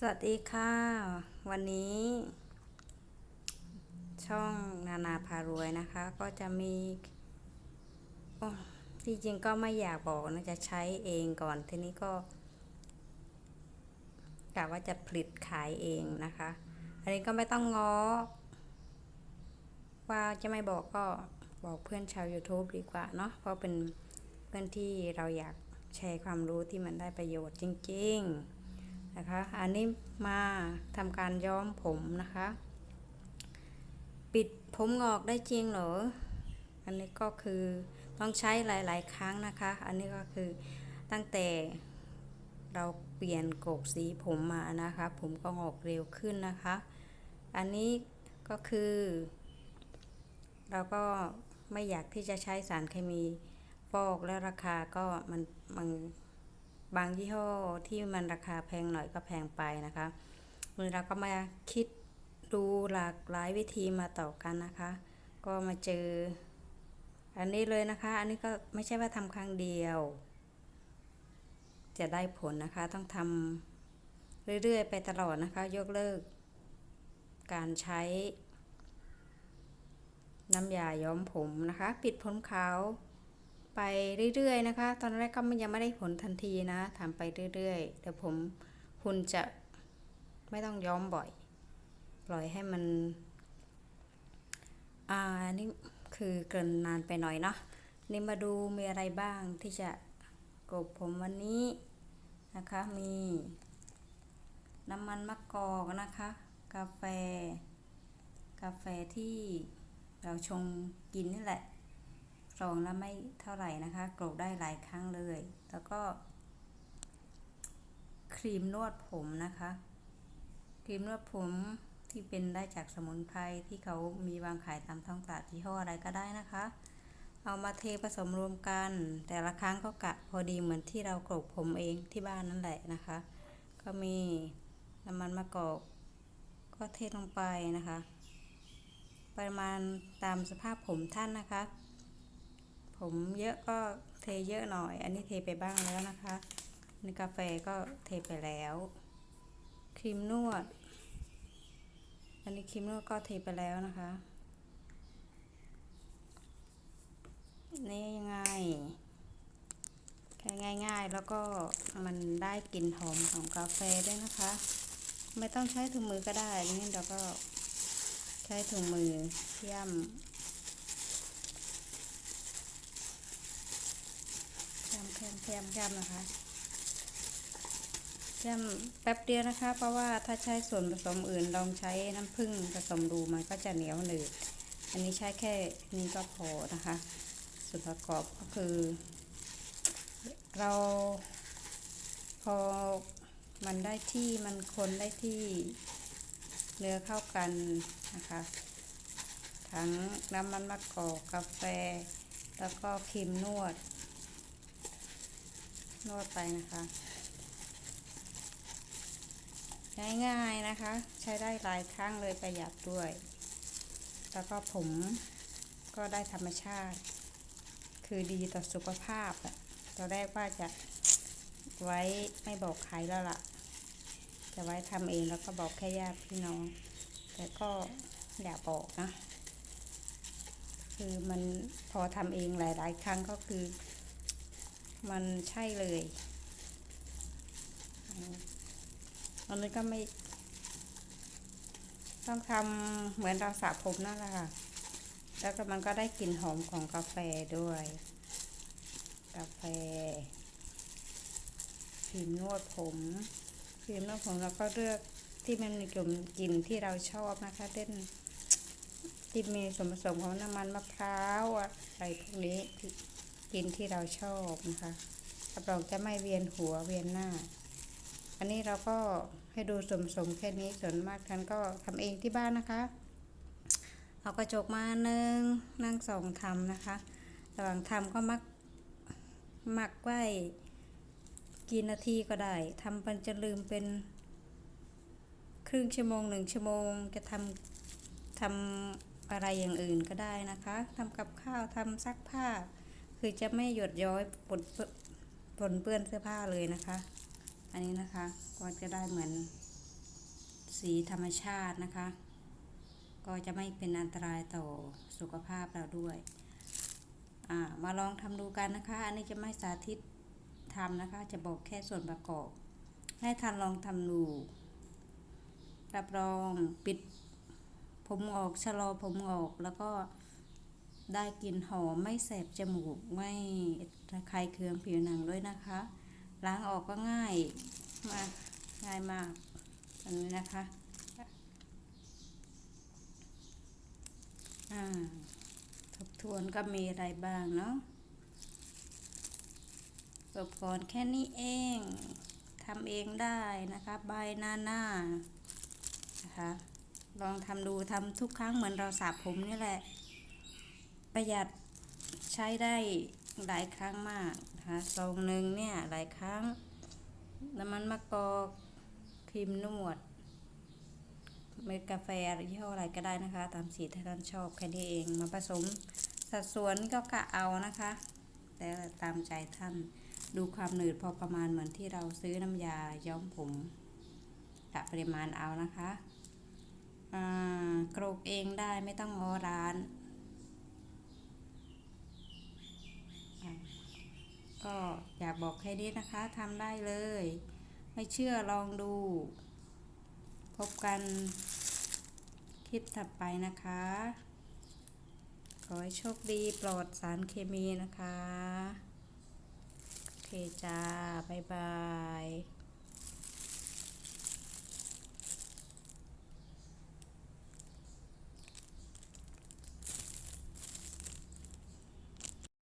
สวัสดีค่ะ วันนี้ ช่องนานาพารวยนะคะ ก็จะมีโอ้ที่จริงก็ไม่อยากบอกนะจะใช้เองก่อน ทีนี้ก็กะว่าจะผลิตขายเองนะคะ อันนี้ก็ไม่ต้องง้อ ว่าจะไม่บอกก็บอกเพื่อนชาว YouTube ดีกว่าเนาะเพราะเป็นเพื่อนที่เราอยากแชร์ความรู้ที่มันได้ประโยชน์จริง ๆ นะคะ อันนี้มาทำการย้อมผมนะคะ ปิดผมงอกได้จริงเหรอ อันนี้ก็คือต้องใช้หลาย ๆ ครั้งนะคะ อันนี้ก็คือตั้งแต่เราเปลี่ยนโกกสีผมมานะคะ ผมก็งอกเร็วขึ้นนะคะ อันนี้ก็คือ เราก็ไม่อยากที่จะใช้สารเคมีฟอกและราคาก็มันมัน บางยี่ห้อที่มันราคาแพงหน่อยก็แพงไปนะคะวันนี้เราก็มาคิดดูหลากหลายวิธีมาต่อกันนะคะ ก็มาเจอ อันนี้เลยนะคะ อันนี้ก็ไม่ใช่ว่าทำครั้งเดียว จะได้ผลนะคะ ต้องทำเรื่อยๆ ไปตลอดนะคะ ยกเลิก การใช้ น้ำยาย้อมผมนะคะ ปิดผมขาว ไปเรื่อยๆนะคะ ตอนแรกก็ยังไม่ได้ผลทันทีนะทำไปเรื่อยๆแต่ผมคุณจะไม่ต้องย้อมบ่อย ปล่อยให้มัน อ่านี่คือเกินนานไปหน่อยเนาะนี่มาดูมีอะไรบ้างที่จะกบผมวันนี้นะคะ มี น้ำมันมะกอกนะคะ กาแฟ กาแฟที่เราชงกินนี่แหละ ซองแล้วไม่เท่าไหร่นะคะกรกได้หลายครั้งเลย แล้วก็ ครีมนวดผมนะคะ ครีมนวดผมที่เป็นได้จากสมุนไพรที่เขามีวางขายตามท้องตลาดยี่ห้ออะไรก็ได้นะคะ เอามาเทผสมรวมกัน แต่ละครั้งก็กะพอดีเหมือนที่เรากรกผมเองที่บ้านนั่นแหละนะคะ ก็มีน้ำมันมะกอกก็เทลงไปนะคะ ปริมาณตามสภาพผมท่านนะคะ ผมเยอะก็เทเยอะหน่อย อันนี้เทไปบ้างแล้วนะคะในกาแฟก็เทไปแล้ว ครีมนวด อันนี้ครีมนวดก็เทไปแล้วนะคะ นี่ยังไงแค่ง่าย ๆ แล้วก็มันได้กลิ่นหอมของกาแฟด้วยนะคะ ไม่ต้องใช้ถุงมือก็ได้นี่เราก็ใช้ถุงมือย่ำำแคมแคมย่ำนะคะย่ำแป๊บเดียวนะคะ เพราะว่าถ้าใช้ส่วนผสมอื่นลองใช้น้ำผึ้งผสมดูมันก็จะเหนียวหนืด อันนี้ใช้แค่นี้ก็พอนะคะ ส่วนประกอบก็คือ เราพอมันได้ที่มันคนได้ที่เนื้อเข้ากันนะคะ ทั้งน้ำมันมะกอกกาแฟ แล้วก็ครีมนวด นวดไปนะคะ ง่ายๆนะคะ ใช้ได้หลายครั้งเลยประหยัดด้วย แล้วก็ผมก็ได้ธรรมชาติ คือดีต่อสุขภาพอะตอนแรกว่าจะไว้ไม่บอกใครแล้วล่ะ จะไว้ทำเองแล้วก็บอกแค่ญาติพี่น้อง แต่ก็อยากบอกนะ คือมันพอทำเองหลาย ๆ ครั้งก็คือ มันใช่เลยอันนี้ก็ไม่ ต้องทำเหมือนเราสระผมนั่นแหละค่ะ แล้วก็มันก็ได้กลิ่นหอมของกาแฟด้วย กาแฟครีมนวดผมครีมนวดผมเราก็เลือกที่มันมีกลิ่นกลิ่นที่เราชอบนะคะเช่นที่มีส่วนผสมของน้ำมันมะพร้าวอะไรพวกนี้ กินที่เราชอบนะคะรับรองจะไม่เวียนหัวเวียนหน้า อันนี้เราก็ให้ดูส่วนผสมแค่นี้ส่วนมากท่านก็ทำเองที่บ้านนะคะ เอากระจกมาหนึ่งนั่งสองทำนะคะ ระหว่างทำก็มักหมักไว้กี่นาทีก็ได้ทำมันจะลืมเป็นครึ่งชั่วโมงหนึ่งชั่วโมงจะทำทำอะไรอย่างอื่นก็ได้นะคะทำกับข้าวทำซักผ้า คือจะไม่หยดย้อยปนเปื้อนเปื้อนเสื้อผ้าเลยนะคะ อันนี้นะคะก็จะได้เหมือนสีธรรมชาตินะคะ ก็จะไม่เป็นอันตรายต่อสุขภาพเราด้วยมาลองทำดูกันนะคะ อันนี้จะไม่สาธิตทำนะคะ จะบอกแค่ส่วนประกอบ ให้ท่านลองทำดูรับรองปิดผมออกชะลอผมออกแล้วก็ ได้กลิ่นหอมไม่แสบจมูกไม่ระคายเคืองผิวหนังด้วยนะคะ ล้างออกก็ง่ายมากง่ายมากอันนี้นะคะอ่าทบทวนก็มีอะไรบ้างเนาะอุปกรณ์แค่นี้เองทำเองได้นะคะใบหน้าหน้านะคะลองทำดูทำทุกครั้งเหมือนเราสระผมนี่แหละ ประหยัดใช้ได้หลายครั้งมากนะคะซองหนึ่งเนี่ยหลายครั้ง น้ำมันมะกอกครีมนวด เม็ดกาแฟยี่ห้ออะไรก็ได้นะคะ ตามสีที่ท่านชอบแค่นี้เองมาผสมสัดส่วนก็กะเอานะคะ แต่ตามใจท่านดูความหนืดพอประมาณเหมือนที่เราซื้อน้ำยาย้อมผมกะปริมาณเอานะคะอ่ากรกเองได้ไม่ต้องงอร้านอะ ก็อยากบอกแค่นี้นะคะทำได้เลย ไม่เชื่อลองดู พบกันคลิปถัดไปนะคะ ขอให้โชคดีปลอดสารเคมีนะคะ โอเคจ้า บ๊ายบาย